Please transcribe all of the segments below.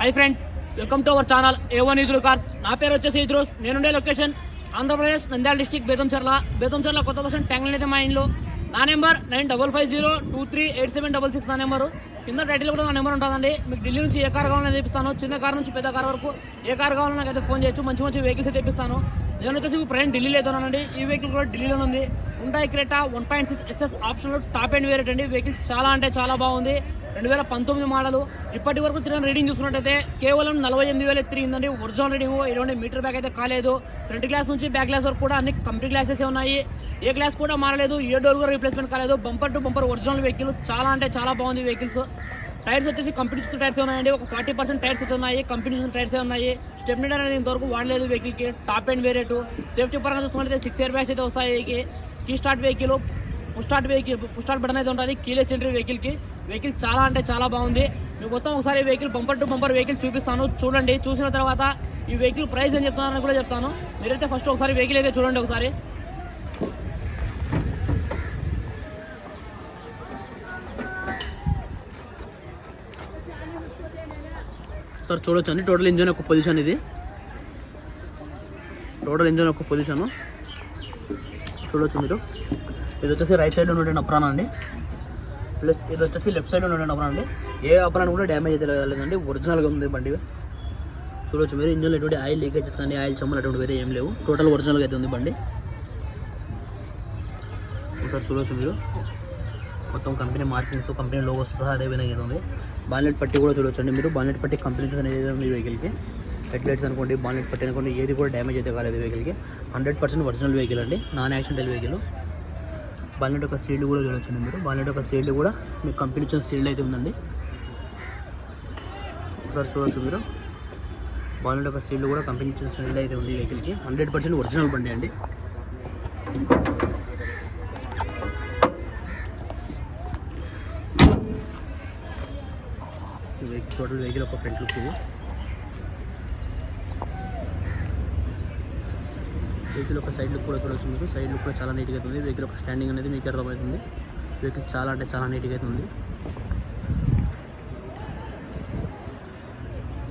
Hi friends welcome to our channel A one ఈజులు cars నా పేరు వచ్చేసి ఇద్రోస్ నేనుండే లొకేషన్ ఆంధ్రప్రదేశ్ నంద్యాల డిస్టిక్ బేతంచెర్ల బేతంచెర్ల కొత్త బస్ స్టాండ్ ట్యాంగ్లైన్ అయితే మా ఇంట్లో నా number nine double five zero two three eight seven double six నా నెంబరు. కింద టైటిల్ కూడా నా నెంబర్ ఉంటుందండి. మీకు ఢిల్లీ నుంచి ఏ కార్ కావాలని తెప్పిస్తాను. చిన్న కార్ నుంచి పెద్ద కార్ వరకు ఏ కార్ కావాలని నాకైతే ఫోన్ చేయొచ్చు. మంచి మంచి వెహికల్స్ తెప్పిస్తాను. నేను వచ్చేసి ఇప్పుడు ప్రజెంట్ ఢిల్లీలో అవుతున్నానండి ఈ వెహికల్ కూడా ఢిల్లీలో ఉంది. ఉంటాయి Creta one point six SS ఆప్షన్లో టాప్ అండ్ వేరేట్ అండి. వెహికల్ చాలా అంటే చాలా బాగుంది. రెండు వేల పంతొమ్మిది మోడల్. ఇప్పటి వరకు తిరిగిన రీడింగ్ చూసుకున్నట్టయితే కేవలం నలభై ఎనిమిది వేలు తిరిగిందండి. ఒరిజినల్ రీడింగ్ ఎటువంటి మీటర్ బ్యాక్ అయితే కాలేదు. ఫ్రంట్ గ్లాస్ నుంచి బ్యాక్ గ్లాస్ వరకు కూడా అన్ని కంపెనీ గ్లాసెస్ ఉన్నాయి. ఏ గ్లాస్ కూడా మారలేదు. ఏ డోర్ కూడా రీప్లేస్మెంట్ కాలేదు. Bumper to bumper original vehicle చాలా అంటే చాలా బాగుంది వెహికల్స్. టైర్స్ వచ్చేసి కంపెనీ చూసిన టైర్స్ ఉన్నాయండి. ఒక ఫార్టీ పర్సెంట్ టైర్స్ అయితే ఉన్నాయి. కంపెనీ చూసిన టైర్స్ ఉన్నాయి. స్టెప్నీ అనేది ఇంతవరకు వాడలేదు వెహికల్కి. టాప్ అండ్ వేరేటు సేఫ్టీ పరంగా చూసుకున్నట్లయితే సిక్స్ ఇయర్ బ్యాగ్స్ అయితే వస్తాయి. Key start vehicle push start vehicle push start button అయితే ఉంటుంది కీలెస్ ఎంట్రీ వెహికల్కి వెహికల్ చాలా అంటే చాలా బాగుంది. మీకు మొత్తం ఒకసారి vehicle bumper to bumper vehicle చూపిస్తాను. చూడండి. చూసిన తర్వాత ఈ వెహికల్ ప్రైస్ ఏం చెప్తున్నారని కూడా చెప్తాను. మీరైతే ఫస్ట్ ఒకసారి వెహికల్ అయితే చూడండి ఒకసారి. సార్ చూడొచ్చు అండి. టోటల్ ఇంజన్ ఒక పొజిషన్ ఇది. టోటల్ ఇంజన్ ఒక పొజిషన్ చూడొచ్చు మీరు. ఇది వచ్చేసి రైట్ సైడ్ ఉన్నటువంటి అప్రాన్ అండి. ప్లస్ ఇది వచ్చేసి లెఫ్ట్ సైడ్ ఉన్నటువంటి అప్రాన్ అండి. ఏ అప్రాన్ కూడా డ్యామేజ్ అయితే లేదండి. ఒరిజినల్గా ఉంది బండి. చూడవచ్చు మీరు. ఇంజన్లో ఎటువంటి ఆయిల్ లీకేజెస్ కానీ ఆయిల్ చెమ్మలు అటువంటివి అయితే ఏం లేవు. టోటల్ ఒరిజినల్గా అయితే ఉంది బండి. ఒకసారి చూడొచ్చు మీరు. మొత్తం కంపెనీ మార్కింగ్స్ కంపెనీ లోగోస్ సహా అదే విధంగా అయితే ఉంది. బాలెట్ పట్టి కూడా చూడొచ్చండి మీరు. బాలెట్ పట్టి కంపెనీ అనేది ఉంది వెహికల్కి హెడ్లైట్స్ అనుకోండి బాలెట్ పట్టి అనుకోండి ఏది కూడా డ్యామేజ్ అయితే కాలేదు వెహికల్కి హండ్రెడ్ పర్సెంట్ ఒరిజినల్ వెహికల్ అండి. నాన్ యాక్సిడెంటల్ వెహికల్ బాలెట్ యొక్క సీల్డ్ కూడా చూడొచ్చండి మీరు. బాలెట్ యొక్క సీల్డ్ కూడా మీకు కంపెనీ వచ్చిన సీల్డ్ అయితే ఉందండి. ఒకసారి చూడొచ్చు మీరు. బాలెట్ యొక్క సీల్డ్ కూడా కంపెనీ వచ్చిన సీల్డ్ అయితే ఉంది వెహికల్కి. హండ్రెడ్ పర్సెంట్ ఒరిజినల్ బండి అండి. వెహికల్ టోటల్ వెహికల్ ఒక ఫ్రంట్ లుక్ ఇది. వెహికల్ ఒక సైడ్ లుక్ కూడా చూడొచ్చు మీకు. సైడ్ లుక్ కూడా చాలా నీట్గా అయితే ఉంది. వెహికల్ యొక్క స్టాండింగ్ అనేది మీకు అర్థమవుతుంది. వెహికల్ చాలా అంటే చాలా నీట్గా అయితే ఉంది.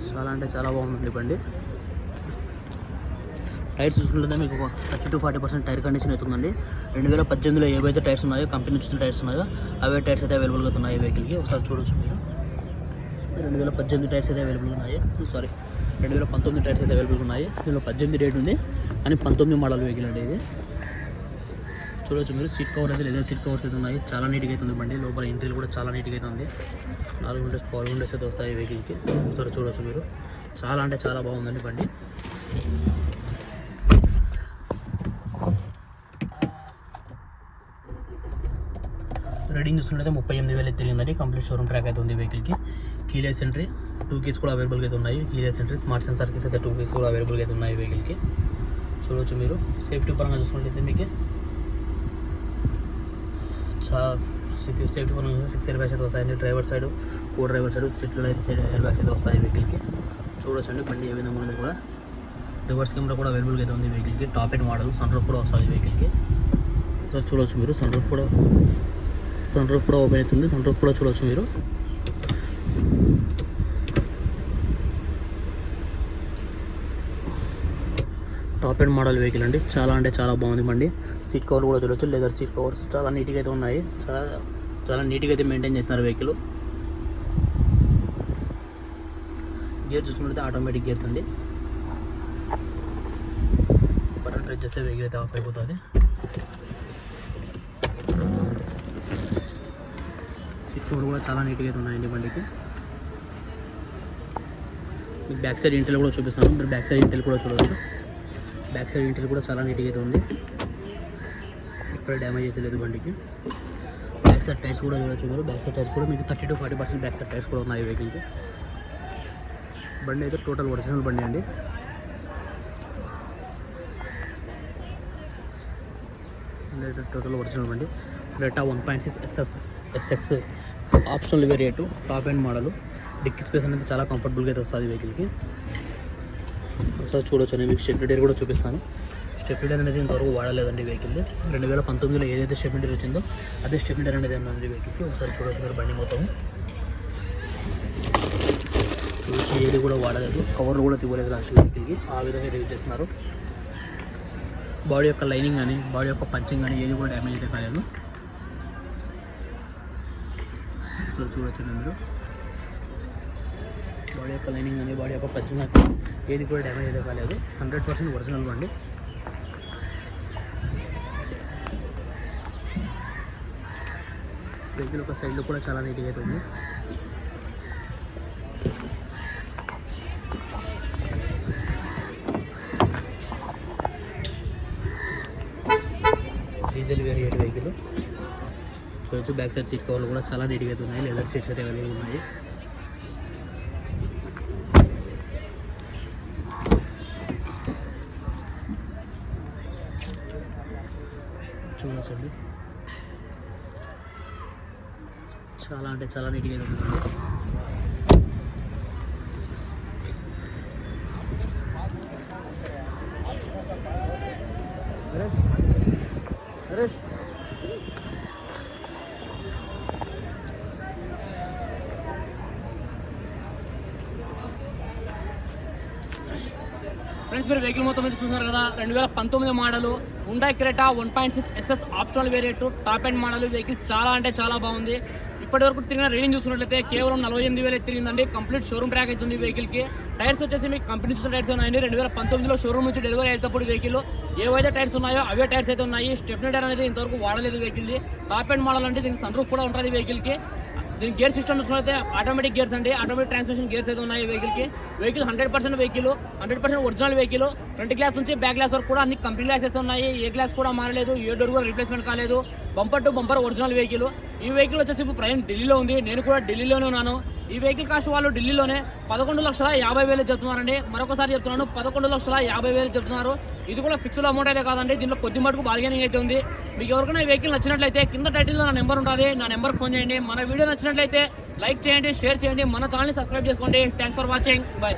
చాలా అంటే చాలా బాగుంది బండి. టైర్స్ చూసుకుంటే మీకు thirty to forty percent tyre condition అవుతుందండి రెండు వేల పద్దెనిమిదిలో ఏవైతే టైర్స్ ఉన్నాయో కంపెనీ నుంచి టైర్స్ ఉన్నాయో అవే టైర్స్ అయితే అవైలబుల్గా ఉన్నాయి వెహికల్కి. ఒకసారి చూడొచ్చు మీరు. రెండు వేల పద్దెనిమిది టైర్స్ అయితే అవైలబుల్ ఉన్నాయి. సారీ రెండు వేల పంతొమ్మిది టైర్స్ అయితే అవైలబుల్ ఉన్నాయి. దీనిలో పద్దెనిమిది రేట్ ఉంది. కానీ పంతొమ్మిది మోడల్ వెహికల్ అండి ఇది. చూడొచ్చు మీరు. సీట్ కవర్ అయితే లేదా సీట్ కవర్స్ అయితే ఉన్నాయి. చాలా నీట్గా అయితే ఉంది బండి. లోపల ఎంట్రీలు కూడా చాలా నీట్గా అయితే ఉంది. నాలుగు విండోస్ పవర్ విండోస్ అయితే వస్తాయి వెహికల్కి ఒకసారి చూడొచ్చు మీరు. చాలా అంటే చాలా బాగుందండి బండి. రీడింగ్ చూసుకుంటే ముప్పై ఎనిమిది వేలు తిరిగిందండి కంప్లీట్ షోరూమ్ ట్రాక్ అయితే ఉంది వెహికల్కి కీలెస్ ఎంట్రీ టూ కీస్ కూడా అవైలబుల్గా అయితే ఉన్నాయి. Keyless entry smart sensor keys అయితే టూ కీస్ కూడా అవైలబుల్గా అయితే ఉన్నాయి వెహికల్కి చూడవచ్చు మీరు. సేఫ్టీ పరంగా చూసుకుంటే మీకు. చాలా సేఫ్టీ పరంగా సిక్స్ ఎయిర్ బ్యాగ్స్ అయితే వస్తాయండి. Driver side co driver side సీట్లో అయితే సైడ్ ఇయర్ బ్యాగ్స్ అయితే వస్తాయి వెహికల్కి చూడవచ్చు అండి బండి ఏ విధంగా ఉన్నది కూడా. రివర్స్ కెమెరా కూడా అవైలబుల్గా అయితే ఉంది వెహికల్కి top end model sun roof కూడా వస్తుంది వెహికల్కి సో చూడవచ్చు మీరు సన్ రూఫ్ కూడా. సన్ రూఫ్ కూడా ఓపెన్ అవుతుంది. సన్ రూఫ్ కూడా చూడవచ్చు మీరు. టాప్ అండ్ మోడల్ వెహికల్ అండి. చాలా అంటే చాలా బాగుంది బండి. సీట్ కవర్ కూడా చూడొచ్చు. లెదర్ సీట్ కవర్స్ చాలా నీట్గా అయితే ఉన్నాయి. చాలా చాలా నీట్గా అయితే మెయింటైన్ చేస్తున్నారు వెహికల్ గేర్ చూసుకుంటే ఆటోమేటిక్ గేర్స్ అండి. బటన్ ప్రెస్ చేస్తే వెహికల్ అయితే ఆఫ్ అయిపోతుంది. ఫోర్ కూడా చాలా నీట్గా అయితే ఉన్నాయండి బండికి. మీకు బ్యాక్ సైడ్ ఇంటర్లు కూడా చూపిస్తాను. మీరు బ్యాక్ సైడ్ ఇంటెల్ కూడా చూడవచ్చు బ్యాక్ సైడ్ ఇంటర్లు కూడా చాలా నీట్గా అయితే ఉంది. ఇక్కడ డ్యామేజ్ అయితే లేదు బండికి. బ్యాక్ సైడ్ టైర్స్ కూడా చూడవచ్చు మీరు. బ్యాక్ సైడ్ టైర్స్ కూడా మీకు thirty to forty percent back side tyres కూడా ఉన్నాయి వెహికల్కి బండి అయితే టోటల్ ఒరిజినల్ బండి అండి. టోటల్ ఒరిజినల్ బండి. Creta one point six SS SX optional variant top end model. Dicky space అనేది చాలా కంఫర్టబుల్గా అయితే వస్తుంది వెహికల్కి ఒకసారి చూడొచ్చు నేను మీకు స్టెప్ డేర్ కూడా చూపిస్తాను. స్టెప్ డేర్ అనేది ఇంతవరకు వాడలేదండి వెహికల్ రెండు వేల పంతొమ్మిదిలో ఏదైతే స్టెప్ డేర్ వచ్చిందో అదే స్టెప్ డేర్ అనేది ఉంది వెహికల్కి ఒకసారి చూడొచ్చు మీరు బండి మొత్తం. ఏది కూడా వాడలేదు. కవర్ కూడా తివ్వలేదు లాస్ట్ వెహికల్కి ఆ విధంగా రివ్యూ చేస్తున్నారు. బాడీ యొక్క లైనింగ్ కానీ బాడీ యొక్క పంచింగ్ కానీ ఏది కూడా డ్యామేజ్ అయితే కాలేదు. సో చూడొచ్చు మీరు. బాడీ యొక్క లైనింగ్ కానీ బాడీ యొక్క పచ్చి ఏది కూడా డ్యామేజ్ అయితే కాలేదు. హండ్రెడ్ పర్సెంట్ ఒరిజినల్ బండి వెహికల్ ఒక సైడ్లో కూడా చాలా నీట్గా అయితే ఉంది. చూడొచ్చు బ్యాక్ సైడ్ సీట్ కవర్లు కూడా చాలా నీట్గా అయితే ఉన్నాయి. లెదర్ సీట్స్ అయితే అవైలబుల్ ఉన్నాయి. చూడొచ్చండి. చాలా అంటే చాలా నీట్గా ఉంటుంది ఉంది నరేష్. ఫ్రెండ్స్ మీరు వెహికల్ మొత్తం అయితే చూస్తున్నారు కదా. రెండు వేల పంతొమ్మిది మోడల్ ఉండా Creta one point six SS optional variant top end model. Vehicle చాలా అంటే చాలా బాగుంది. ఇప్పటి వరకు తిరిగిన రీడింగ్ చూసుకున్నట్లయితే కేవలం నలభై ఎనిమిది వేలు తిరిగిందండి. కంప్లీట్ షోరూమ్ ట్రాక్ అవుతుంది వెహికల్కి టైర్స్ వచ్చేసి మీకు కంపెనీ చూసిన టైర్స్ ఉన్నాయండి. రెండు వేల పంతొమ్మిదిలో షోరూమ్ నుంచి డెలివరీ అయ్యేటప్పుడు వెహికల్ ఏవైతే టైర్స్ ఉన్నాయో అవే టైర్స్ అయితే ఉన్నాయి. స్టెప్నీ టైర్ అనేది ఇంతవరకు వాడలేదు వెహికల్ది టాప్ అండ్ మోడల్ అంటే దీనికి సన్ రూఫ్ కూడా ఉంటుంది వెహికల్కి దీని గేర్ సిస్టమ్ చూసినట్లయితే ఆటోమేటిక్ గేర్స్ అండి. ఆటోమేటిక్ ట్రాన్స్మిషన్ గేర్స్ అయితే ఉన్నాయి వెహికల్కి vehicle hundred percent vehicle hundred percent original vehicle front glass నుంచి బ్యాక్ గ్లాస్ వరకు కూడా అన్ని కంపెనీ గ్లాసెస్ ఉన్నాయి. ఏ గ్లాస్ కూడా మారలేదు ఏ డోర్ కూడా రీప్లేస్మెంట్ కాలేదు. Bumper to bumper original vehicle ఈ వెహికల్ వచ్చేసి ఇప్పుడు ప్రైమ్ ఢిల్లీలో ఉంది. నేను కూడా ఢిల్లీలోనే ఉన్నాను. ఈ వెహికల్ కాస్ట్ వాళ్ళు ఢిల్లీలోనే పదకొండు లక్షల యాభై వేలు చెప్తున్నారండి. మరొకసారి చెప్తున్నాను పదకొండు లక్షల యాభై వేలు చెప్తున్నారు. ఇది కూడా ఫిక్స్డ్ అమౌంట్ అయితే కాదండి. దీంట్లో కొద్ది మటుకు బార్గెనింగ్ అయితే ఉంది. మీకు ఎవరికైనా వెహికల్ నచ్చినట్లయితే కింద టైటిల్లో నా నెంబర్ ఉంటుంది నా నెంబర్కి ఫోన్ చేయండి. మన వీడియో నచ్చినట్లయితే లైక్ చేయండి షేర్ చేయండి. మన ఛానల్ని సబ్స్క్రైబ్ చేసుకోండి. Thanks for watching bye